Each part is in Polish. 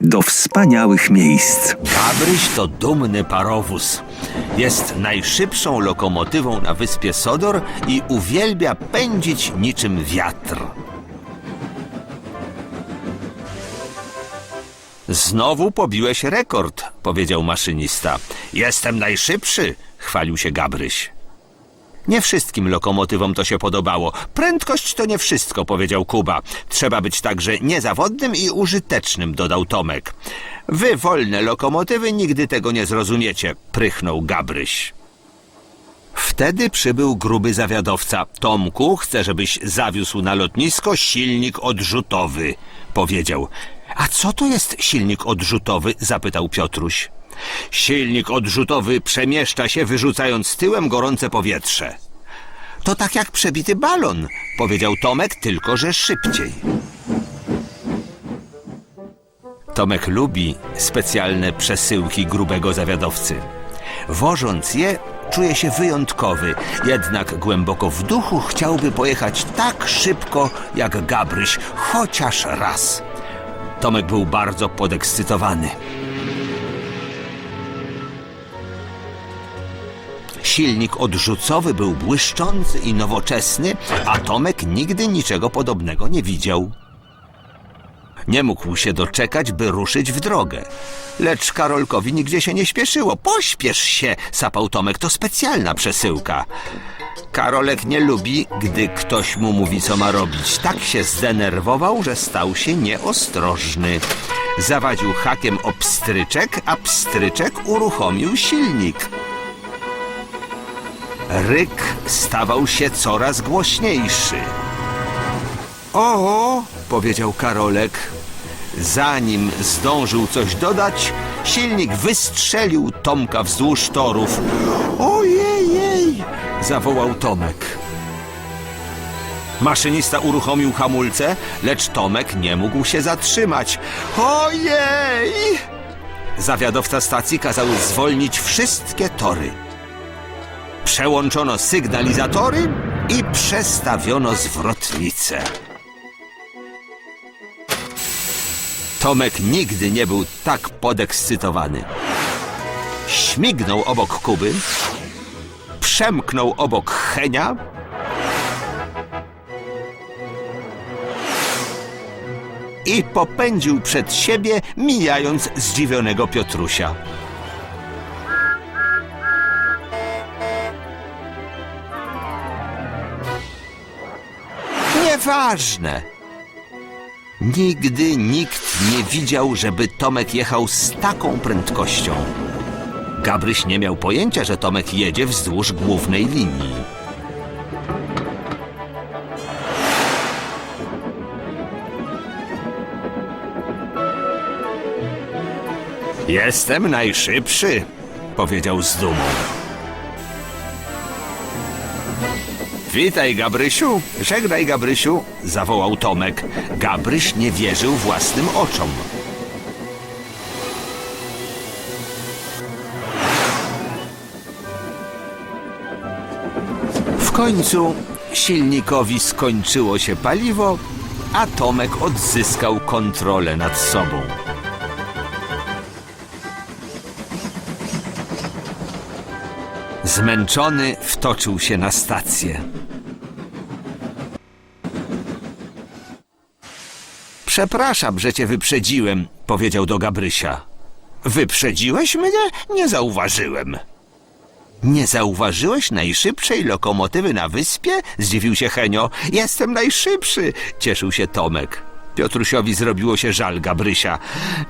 do wspaniałych miejsc. Gabryś to dumny parowóz. Jest najszybszą lokomotywą na wyspie Sodor i uwielbia pędzić niczym wiatr. Znowu pobiłeś rekord, powiedział maszynista. Jestem najszybszy, chwalił się Gabryś. Nie wszystkim lokomotywom to się podobało. Prędkość to nie wszystko, powiedział Kuba. Trzeba być także niezawodnym i użytecznym, dodał Tomek. Wy, wolne lokomotywy, nigdy tego nie zrozumiecie, prychnął Gabryś. Wtedy przybył gruby zawiadowca. Tomku, chcę, żebyś zawiózł na lotnisko silnik odrzutowy, powiedział. A co to jest silnik odrzutowy? zapytał Piotruś. Silnik odrzutowy przemieszcza się, wyrzucając tyłem gorące powietrze. To tak jak przebity balon, powiedział Tomek, tylko że szybciej. Tomek lubi specjalne przesyłki grubego zawiadowcy. Wożąc je, czuje się wyjątkowy, jednak głęboko w duchu chciałby pojechać tak szybko jak Gabryś, chociaż raz. Tomek był bardzo podekscytowany. Silnik odrzucowy był błyszczący i nowoczesny, a Tomek nigdy niczego podobnego nie widział. Nie mógł się doczekać, by ruszyć w drogę. Lecz Karolkowi nigdzie się nie śpieszyło. Pośpiesz się, sapał Tomek, to specjalna przesyłka. Karolek nie lubi, gdy ktoś mu mówi, co ma robić. Tak się zdenerwował, że stał się nieostrożny. Zawadził hakiem o pstryczek, a pstryczek uruchomił silnik. Ryk stawał się coraz głośniejszy. O, powiedział Karolek. Zanim zdążył coś dodać, silnik wystrzelił Tomka wzdłuż torów. Ojej, zawołał Tomek. Maszynista uruchomił hamulce, lecz Tomek nie mógł się zatrzymać. Ojej! Zawiadowca stacji kazał zwolnić wszystkie tory. Przełączono sygnalizatory i przestawiono zwrotnice. Tomek nigdy nie był tak podekscytowany. Śmignął obok Kuby, przemknął obok Henia, i popędził przed siebie, mijając zdziwionego Piotrusia. Nieważne. Nigdy nikt nie widział, żeby Tomek jechał z taką prędkością. Gabryś nie miał pojęcia, że Tomek jedzie wzdłuż głównej linii. Jestem najszybszy, powiedział z dumą. Witaj, Gabrysiu. Żegnaj, Gabrysiu, zawołał Tomek. Gabryś nie wierzył własnym oczom. W końcu silnikowi skończyło się paliwo, a Tomek odzyskał kontrolę nad sobą. Zmęczony wtoczył się na stację. Przepraszam, że cię wyprzedziłem, powiedział do Gabrysia. Wyprzedziłeś mnie? Nie zauważyłem. Nie zauważyłeś najszybszej lokomotywy na wyspie? Zdziwił się Henio. Jestem najszybszy, cieszył się Tomek. Piotrusiowi zrobiło się żal Gabrysia.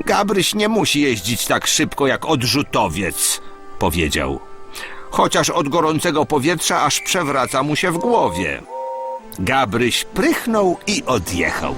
Gabryś nie musi jeździć tak szybko jak odrzutowiec, powiedział. Chociaż od gorącego powietrza aż przewraca mu się w głowie. Gabryś prychnął i odjechał.